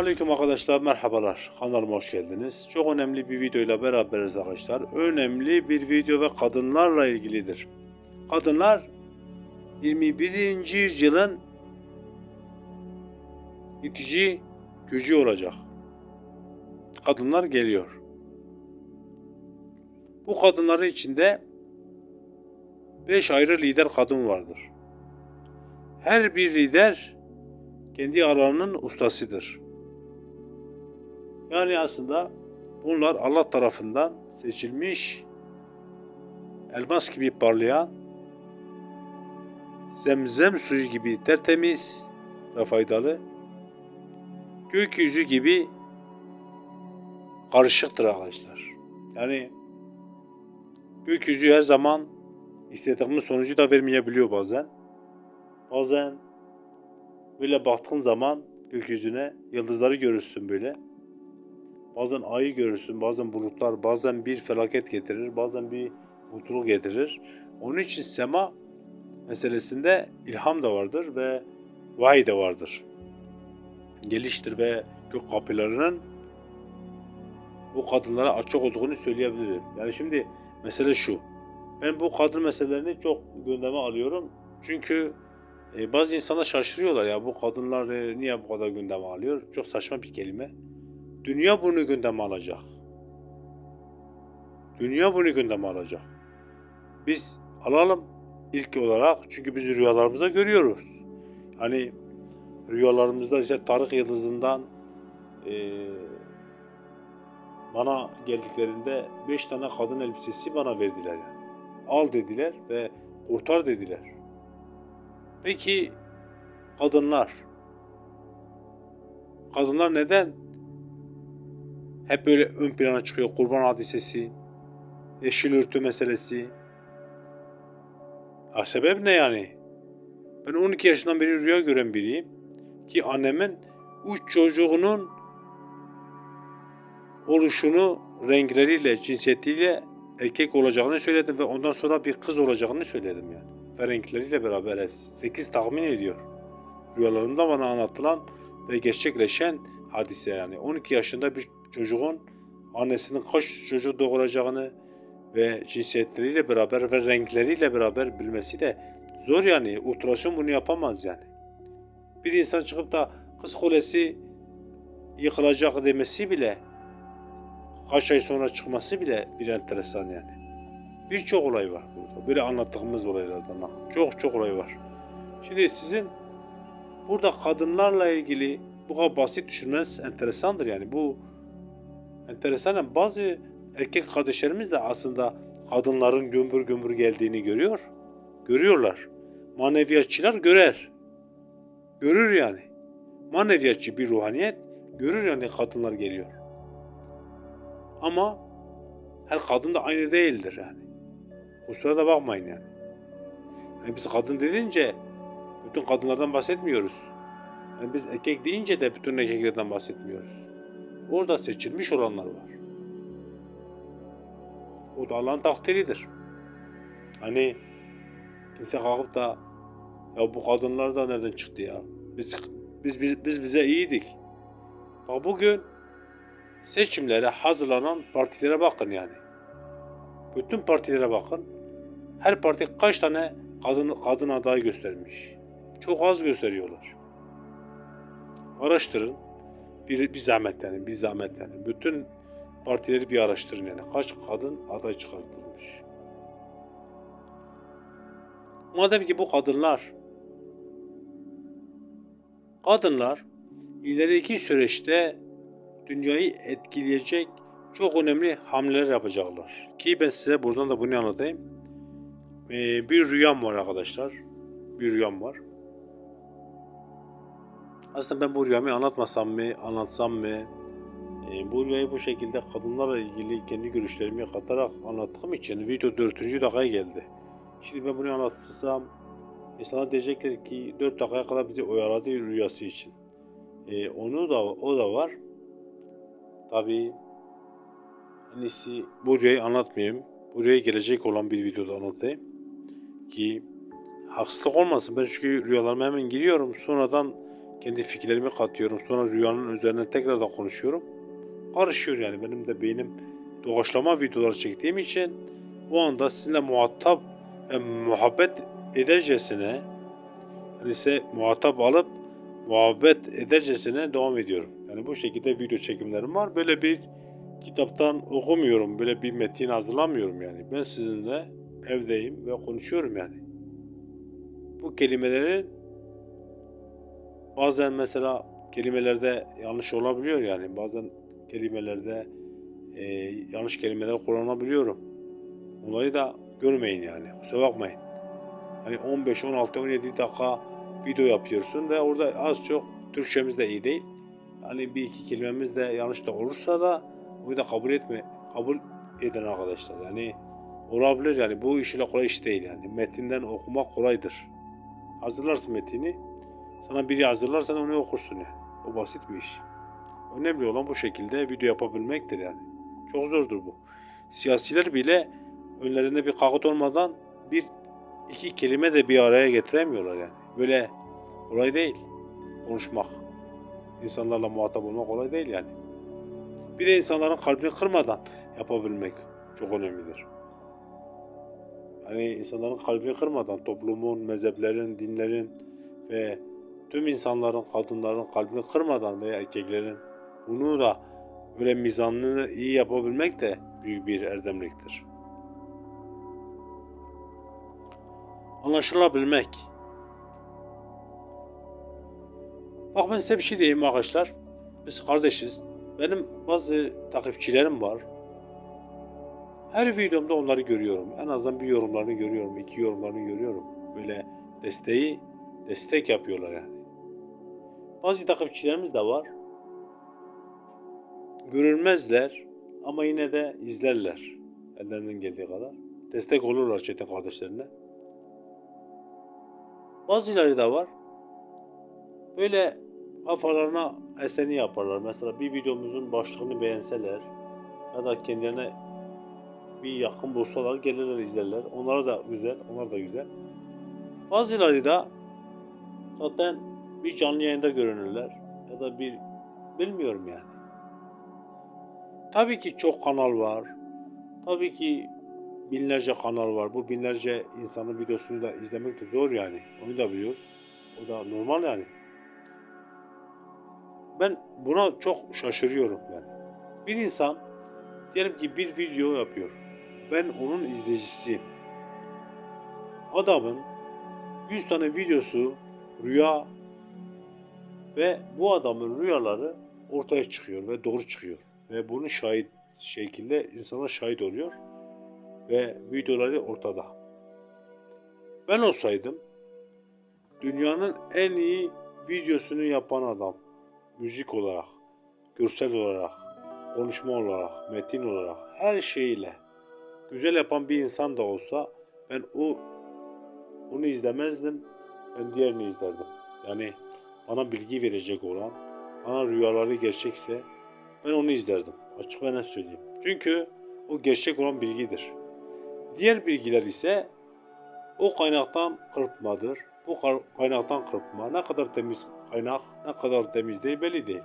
Selamun Aleyküm arkadaşlar, merhabalar. Kanalıma hoş geldiniz. Çok önemli bir videoyla beraberiz arkadaşlar. Önemli bir video ve kadınlarla ilgilidir. Kadınlar 21. yüzyılın itici gücü olacak. Kadınlar geliyor. Bu kadınların içinde 5 ayrı lider kadın vardır. Her bir lider kendi alanının ustasıdır. Yani aslında bunlar Allah tarafından seçilmiş, elmas gibi parlayan, zemzem suyu gibi tertemiz ve faydalı, gökyüzü gibi karışıktır arkadaşlar. Yani gökyüzü her zaman istediğimiz sonucu da vermeyebiliyor bazen. Bazen Böyle baktığın zaman gökyüzüne yıldızları görürsün böyle. Bazen ayı görürsün, bazen bulutlar, bazen bir felaket getirir, bazen bir mutluluk getirir. Onun için sema meselesinde ilham da vardır ve vahiy de vardır. Geliştir ve gök kapılarının bu kadınlara açık olduğunu söyleyebilirim. Yani şimdi mesele şu. Ben bu kadın meselelerini çok gündeme alıyorum. Çünkü e, bazı insanlar şaşırıyorlar ya bu kadınlar e, niye bu kadar gündeme alıyor? Çok saçma bir kelime. Dünya bunu gündeme alacak. Dünya bunu gündeme alacak. Biz alalım ilk olarak çünkü biz rüyalarımızda görüyoruz. Hani rüyalarımızda işte Tarık Yıldızı'ndan e, bana geldiklerinde beş tane kadın elbisesi bana verdiler. Al dediler ve kurtar dediler. Peki kadınlar? Kadınlar neden hep böyle ön plana çıkıyor? Kurban hadisesi, yeşil örtü meselesi. Ha, sebep ne yani? Ben 12 yaşından beri rüya gören biriyim. Ki annemin üç çocuğunun oluşunu renkleriyle, cinsiyetiyle erkek olacağını söyledim ve ondan sonra bir kız olacağını söyledim yani ve renkleriyle beraber 8 tahmin ediyor. Rüyalarında bana anlatılan ve gerçekleşen hadise yani 12 yaşında bir çocuğun annesinin kaç çocuğu doğuracağını ve cinsiyetleriyle beraber ve renkleriyle beraber bilmesi de zor yani. Ultrason bunu yapamaz yani. Bir insan çıkıp da kız kulesi yıkılacak demesi bile kaç ay sonra çıkması bile bir enteresan yani. Birçok olay var burada. Böyle anlattığımız olaylardan. Çok çok olay var. Şimdi sizin burada kadınlarla ilgili bu kadar basit düşünmeniz enteresandır yani. Bu enteresan. Bazı erkek kardeşlerimiz de aslında kadınların gömbür gömbür geldiğini görüyor. Görüyorlar. Maneviyatçılar görer. Görür yani. Maneviyatçı bir ruhaniyet görür yani kadınlar geliyor. Ama her kadın da aynı değildir yani. Kusura da bakmayın yani. yani. Biz kadın dedince bütün kadınlardan bahsetmiyoruz. Yani biz erkek deyince de bütün erkeklerden bahsetmiyoruz. Orada seçilmiş olanlar var. O da Allah'ın takdiridir. Hani kimse kalkıp da ya bu kadınlar da nereden çıktı ya? Biz biz biz, biz bize iyiydik. Bak bugün seçimlere hazırlanan partilere bakın yani. Bütün partilere bakın. Her parti kaç tane kadın kadın aday göstermiş. Çok az gösteriyorlar. Araştırın. Bir, bir zahmet yani, bir zahmet yani. Bütün partileri bir araştırın yani. Kaç kadın aday çıkartılmış. Madem ki bu kadınlar kadınlar ileriki süreçte dünyayı etkileyecek çok önemli hamleler yapacaklar. Ki ben size buradan da bunu anlatayım. Ee, bir rüyam var arkadaşlar. Bir rüyam var. Aslında ben bu rüyamı anlatmasam mı, anlatsam mı? Ee, bu rüyayı bu şekilde kadınlarla ilgili kendi görüşlerimi katarak anlattığım için video 4. dakikaya geldi. Şimdi ben bunu anlatırsam insanlar diyecekler ki 4 dakikaya kadar bizi oyaladı rüyası için. Ee, onu da o da var. Tabii en iyisi bu rüyayı anlatmayayım. Buraya gelecek olan bir videoda anlatayım. Ki haksızlık olmasın. Ben çünkü rüyalarıma hemen giriyorum. Sonradan kendi fikirlerimi katıyorum. Sonra rüyanın üzerine tekrardan konuşuyorum. Karışıyor yani benim de beynim doğaçlama videoları çektiğim için o anda sizinle muhatap e, muhabbet edercesine yani ise muhatap alıp muhabbet edercesine devam ediyorum. Yani bu şekilde video çekimlerim var. Böyle bir kitaptan okumuyorum. Böyle bir metin hazırlamıyorum yani. Ben sizinle evdeyim ve konuşuyorum yani. Bu kelimelerin bazen mesela kelimelerde yanlış olabiliyor yani. Bazen kelimelerde e, yanlış kelimeler kullanabiliyorum. Bunları da görmeyin yani. Kusura bakmayın. Hani 15, 16, 17 dakika video yapıyorsun ve orada az çok Türkçemiz de iyi değil. Hani bir iki kelimemiz de yanlış da olursa da bunu da kabul etme, kabul edin arkadaşlar. Yani olabilir yani bu işle kolay iş değil yani. Metinden okumak kolaydır. Hazırlarsın metini. Sana biri hazırlarsan onu okursun yani. O basit bir iş. Önemli olan bu şekilde video yapabilmektir yani. Çok zordur bu. Siyasiler bile önlerinde bir kağıt olmadan bir iki kelime de bir araya getiremiyorlar yani. Böyle kolay değil konuşmak. İnsanlarla muhatap olmak kolay değil yani. Bir de insanların kalbini kırmadan yapabilmek çok önemlidir. Hani insanların kalbini kırmadan toplumun, mezheplerin, dinlerin ve tüm insanların, kadınların kalbini kırmadan veya erkeklerin bunu da böyle mizanını iyi yapabilmek de büyük bir erdemliktir. Anlaşılabilmek. Bak ben size bir şey diyeyim arkadaşlar. Biz kardeşiz. Benim bazı takipçilerim var. Her videomda onları görüyorum. En azından bir yorumlarını görüyorum, iki yorumlarını görüyorum. Böyle desteği, destek yapıyorlar yani. Bazı takipçilerimiz de var. Görülmezler ama yine de izlerler. Ellerinden geldiği kadar. Destek olurlar çetin kardeşlerine. Bazıları da var. Böyle kafalarına eseni yaparlar. Mesela bir videomuzun başlığını beğenseler ya da kendilerine bir yakın bulsalar gelirler izlerler. Onlar da güzel, onlar da güzel. Bazıları da zaten bir canlı yayında görünürler ya da bir bilmiyorum yani. Tabii ki çok kanal var. Tabii ki binlerce kanal var. Bu binlerce insanın videosunu da izlemek de zor yani. Onu da biliyoruz. O da normal yani. Ben buna çok şaşırıyorum yani. Bir insan diyelim ki bir video yapıyor. Ben onun izleyicisiyim. Adamın 100 tane videosu rüya ve bu adamın rüyaları ortaya çıkıyor ve doğru çıkıyor. Ve bunu şahit şekilde insana şahit oluyor ve videoları ortada. Ben olsaydım dünyanın en iyi videosunu yapan adam müzik olarak, görsel olarak, konuşma olarak, metin olarak her şeyle güzel yapan bir insan da olsa ben o onu izlemezdim. Ben diğerini izlerdim. Yani bana bilgi verecek olan, bana rüyaları gerçekse ben onu izlerdim. Açık ve net söyleyeyim. Çünkü o gerçek olan bilgidir. Diğer bilgiler ise o kaynaktan kırpmadır. Bu kaynaktan kırpma ne kadar temiz kaynak, ne kadar temiz değil belli değil.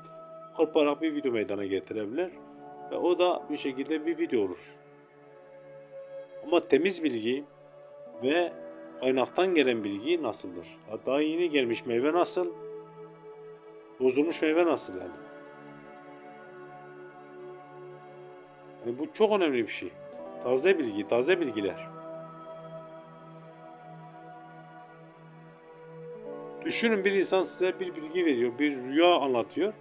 Kırparak bir video meydana getirebilir ve o da bir şekilde bir video olur. Ama temiz bilgi ve kaynaktan gelen bilgi nasıldır? Daha yeni gelmiş meyve nasıl? Bozulmuş meyve nasıl yani? yani bu çok önemli bir şey. Taze bilgi, taze bilgiler. Düşünün bir insan size bir bilgi veriyor, bir rüya anlatıyor.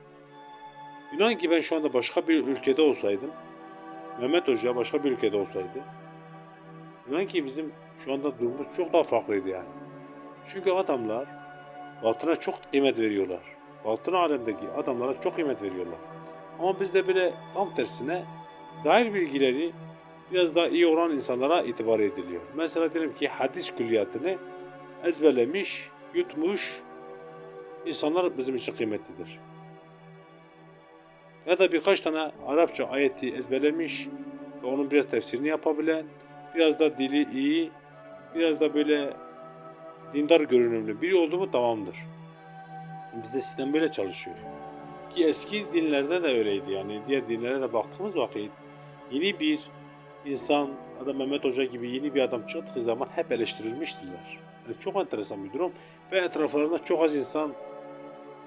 İnan ki ben şu anda başka bir ülkede olsaydım, Mehmet Hoca başka bir ülkede olsaydı, inan ki bizim şu anda durumumuz çok daha farklıydı yani. Çünkü adamlar batına çok kıymet veriyorlar. Batın alemdeki adamlara çok kıymet veriyorlar. Ama bizde böyle tam tersine zahir bilgileri biraz daha iyi olan insanlara itibar ediliyor. Mesela diyelim ki hadis külliyatını ezberlemiş, yutmuş insanlar bizim için kıymetlidir. Ya da birkaç tane Arapça ayeti ezberlemiş ve onun biraz tefsirini yapabilen, biraz da dili iyi, biraz da böyle dindar görünümlü biri oldu mu tamamdır. Bizde sistem böyle çalışıyor. Ki eski dinlerde de öyleydi yani. Diğer dinlere de baktığımız vakit yeni bir insan ya Mehmet Hoca gibi yeni bir adam çıktığı zaman hep eleştirilmiştiler. Yani çok enteresan bir durum ve etraflarında çok az insan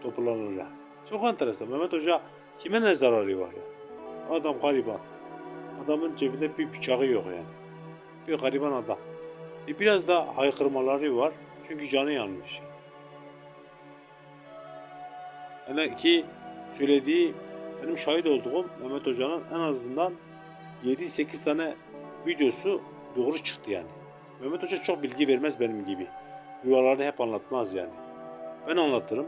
toplanır yani. Çok enteresan. Mehmet Hoca kime ne zararı var ya? Adam gariban. Adamın cebinde bir bıçağı yok yani. Bir gariban adam. E biraz da haykırmaları var. Çünkü canı yanmış. Yani ki söylediği benim şahit olduğum Mehmet Hoca'nın en azından 7-8 tane videosu doğru çıktı yani. Mehmet Hoca çok bilgi vermez benim gibi. Rüyalarını hep anlatmaz yani. Ben anlatırım.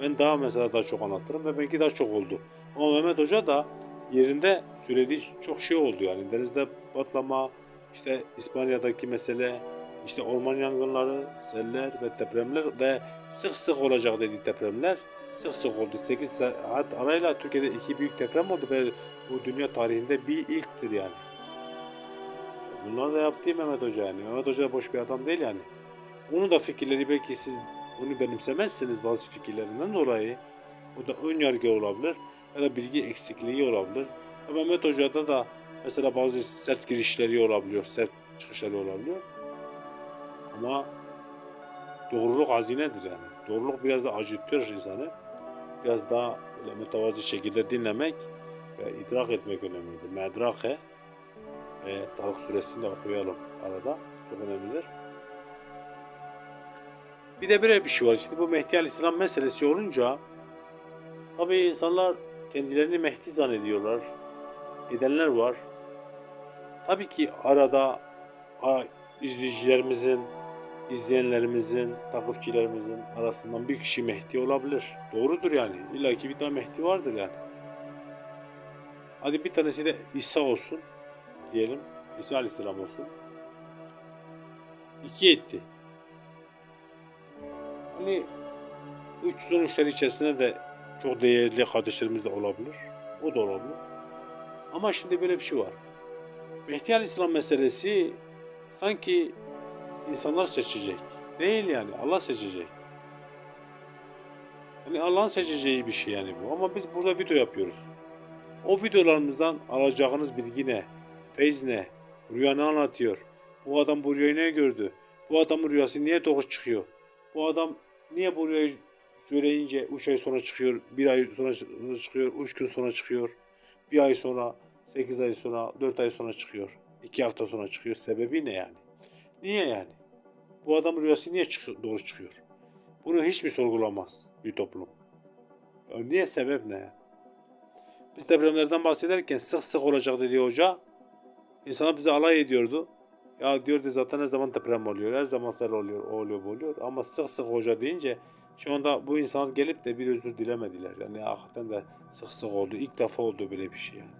Ben daha mesela daha çok anlatırım ve belki daha çok oldu. Ama Mehmet Hoca da yerinde söylediği çok şey oldu yani. Denizde patlama, işte İspanya'daki mesele, işte orman yangınları, seller ve depremler ve sık sık olacak dediği depremler sık sık oldu. 8 saat arayla Türkiye'de iki büyük deprem oldu ve bu dünya tarihinde bir ilktir yani. Bunlar da yaptı Mehmet Hoca yani. Mehmet Hoca boş bir adam değil yani. Onun da fikirleri belki siz onu benimsemezseniz bazı fikirlerinden dolayı o da ön yargı olabilir ya da bilgi eksikliği olabilir. Ya Mehmet Hoca'da da mesela bazı sert girişleri olabiliyor, sert çıkışları olabiliyor. Ama doğruluk hazinedir yani. Doğruluk biraz da acıtıyor insanı. Biraz daha böyle mütevazi şekilde dinlemek ve idrak etmek önemlidir. Medrake ve Tarık suresini de okuyalım arada. Çok önemlidir. Bir de böyle bir şey var. İşte bu Mehdi Aleyhisselam meselesi olunca tabii insanlar kendilerini Mehdi zannediyorlar. Edenler var. Tabii ki arada izleyicilerimizin, izleyenlerimizin, takipçilerimizin arasından bir kişi Mehdi olabilir. Doğrudur yani. İlla ki bir tane Mehdi vardır yani. Hadi bir tanesi de İsa olsun diyelim. İsa Aleyhisselam olsun. İki etti. Hani üç sonuçlar içerisinde de çok değerli kardeşlerimiz de olabilir. O da olabilir. Ama şimdi böyle bir şey var. Mehdi Aleyhisselam meselesi sanki insanlar seçecek. Değil yani Allah seçecek. Yani Allah'ın seçeceği bir şey yani bu. Ama biz burada video yapıyoruz. O videolarımızdan alacağınız bilgi ne? Feyz ne? Rüya ne anlatıyor? Bu adam bu rüyayı ne gördü? Bu adamın rüyası niye doğru çıkıyor? Bu adam niye bu rüyayı söyleyince 3 ay sonra çıkıyor, 1 ay sonra çıkıyor, 3 gün sonra çıkıyor, 1 ay sonra, 8 ay sonra, 4 ay sonra çıkıyor, 2 hafta sonra çıkıyor. Sebebi ne yani? Niye yani? Bu adam rüyası niye çıkıyor, doğru çıkıyor? Bunu hiç mi sorgulamaz bir toplum? Niye sebep ne? Biz depremlerden bahsederken sık sık olacak dedi hoca. İnsanlar bize alay ediyordu. Ya diyordu zaten her zaman deprem oluyor, her zaman sel oluyor, o oluyor, bu oluyor. Ama sık sık hoca deyince şu anda bu insanlar gelip de bir özür dilemediler. Yani hakikaten de sık sık oldu. İlk defa oldu böyle bir şey yani.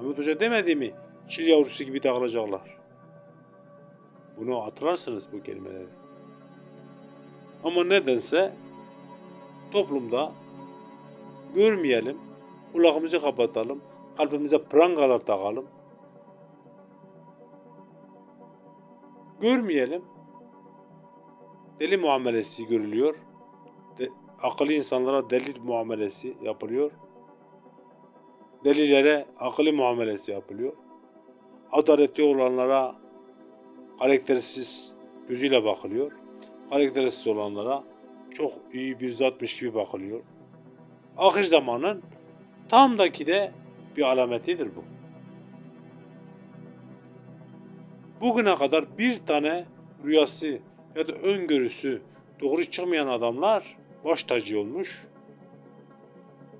Ahmet Hoca demedi mi? Çil yavrusu gibi dağılacaklar. Bunu hatırlarsınız bu kelimeleri. Ama nedense toplumda görmeyelim, kulağımızı kapatalım, kalbimize prangalar takalım. Görmeyelim. Deli muamelesi görülüyor. De, akıllı insanlara deli muamelesi yapılıyor. Delilere akıllı muamelesi yapılıyor. Adaletli olanlara karaktersiz gözüyle bakılıyor. Karaktersiz olanlara çok iyi bir zatmış gibi bakılıyor. Ahir zamanın tamdaki de bir alametidir bu. Bugüne kadar bir tane rüyası ya da öngörüsü doğru çıkmayan adamlar baş tacı olmuş.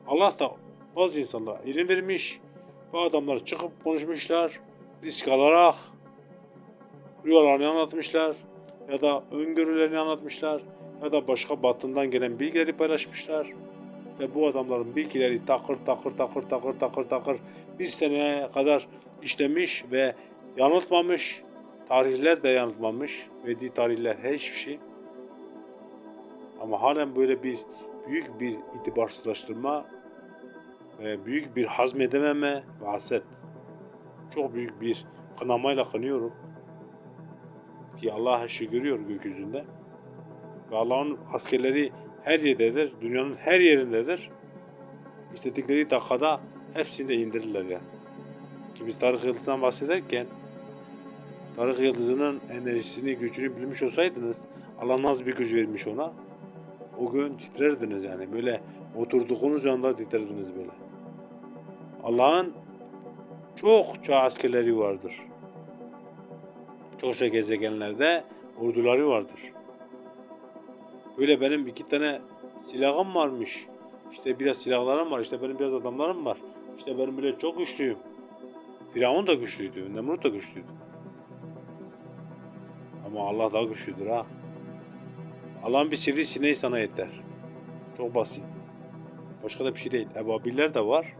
Allah da bazı insanlara ilim vermiş ve adamlar çıkıp konuşmuşlar, risk alarak rüyalarını anlatmışlar ya da öngörülerini anlatmışlar ya da başka batından gelen bilgileri paylaşmışlar ve bu adamların bilgileri takır takır takır takır takır takır bir seneye kadar işlemiş ve yanıltmamış. Tarihler de yanıltmamış. Verdiği tarihler hiçbir şey. Ama halen böyle bir büyük bir itibarsızlaştırma ve büyük bir hazmedememe ve haset. Çok büyük bir kınamayla kınıyorum. Ki Allah her şeyi görüyor gökyüzünde. Ve Allah'ın askerleri her yerdedir. Dünyanın her yerindedir. İstedikleri dakikada hepsini de indirirler yani. Ki biz Tarık Yıldız'dan bahsederken Tarık Yıldız'ın enerjisini, gücünü bilmiş olsaydınız Allah nasıl bir güç vermiş ona o gün titrerdiniz yani. Böyle oturduğunuz anda titrerdiniz böyle. Allah'ın çokça askerleri vardır. Çokça gezegenlerde orduları vardır. Böyle benim iki tane silahım varmış. İşte biraz silahlarım var. İşte benim biraz adamlarım var. İşte benim bile çok güçlüyüm. Firavun da güçlüydü. Nemrut da güçlüydü. Ama Allah daha güçlüdür ha. Allah'ın bir sivrisineği sana yeter. Çok basit. Başka da bir şey değil. Ebabiller de var.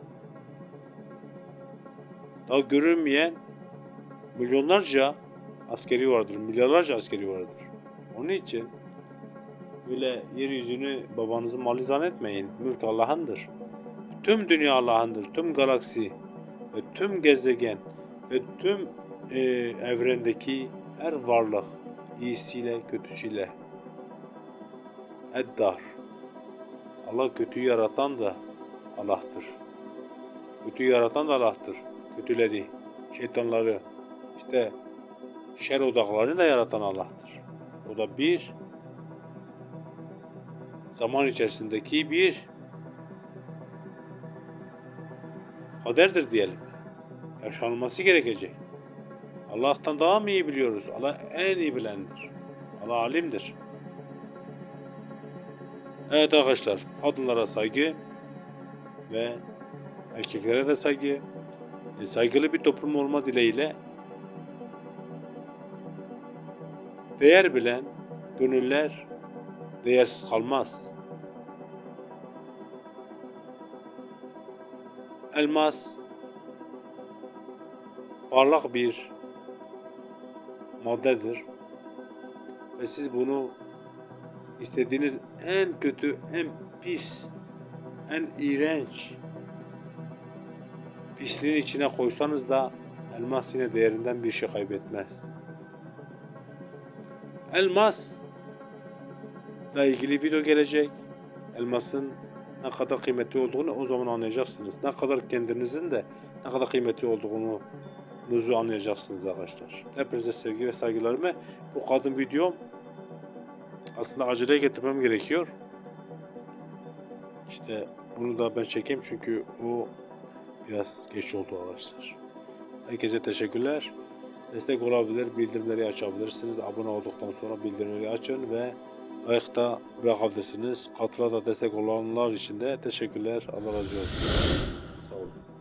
Daha görünmeyen milyonlarca askeri vardır. Milyarlarca askeri vardır. Onun için böyle yeryüzünü babanızın malı zannetmeyin. Mülk Allah'ındır. Tüm dünya Allah'ındır. Tüm galaksi ve tüm gezegen ve tüm e, evrendeki her varlık iyisiyle kötüsüyle Eddar. Allah kötüyü yaratan da Allah'tır. Kötüyü yaratan da Allah'tır. Kötüleri, şeytanları, işte şer odaklarını da yaratan Allah'tır. O da bir zaman içerisindeki bir kaderdir diyelim. Yaşanması gerekecek. Allah'tan daha mı iyi biliyoruz? Allah en iyi bilendir. Allah alimdir. Evet arkadaşlar, kadınlara saygı ve erkeklere de saygı, e, saygılı bir toplum olma dileğiyle değer bilen gönüller değersiz kalmaz. Elmas parlak bir maddedir ve siz bunu istediğiniz en kötü, en pis, en iğrenç pisliğin içine koysanız da elmas yine değerinden bir şey kaybetmez. Elmas ile ilgili video gelecek. Elmasın ne kadar kıymetli olduğunu o zaman anlayacaksınız. Ne kadar kendinizin de ne kadar kıymetli olduğunu nuzu anlayacaksınız arkadaşlar. Hepinize sevgi ve saygılarımı. Bu kadın videom aslında aceleye getirmem gerekiyor. İşte bunu da ben çekeyim çünkü o biraz geç oldu arkadaşlar. Herkese teşekkürler. Destek olabilir, bildirimleri açabilirsiniz. Abone olduktan sonra bildirimleri açın ve ayakta bırakabilirsiniz. Katıla da destek olanlar için de teşekkürler. Allah razı olsun. Sağ olun.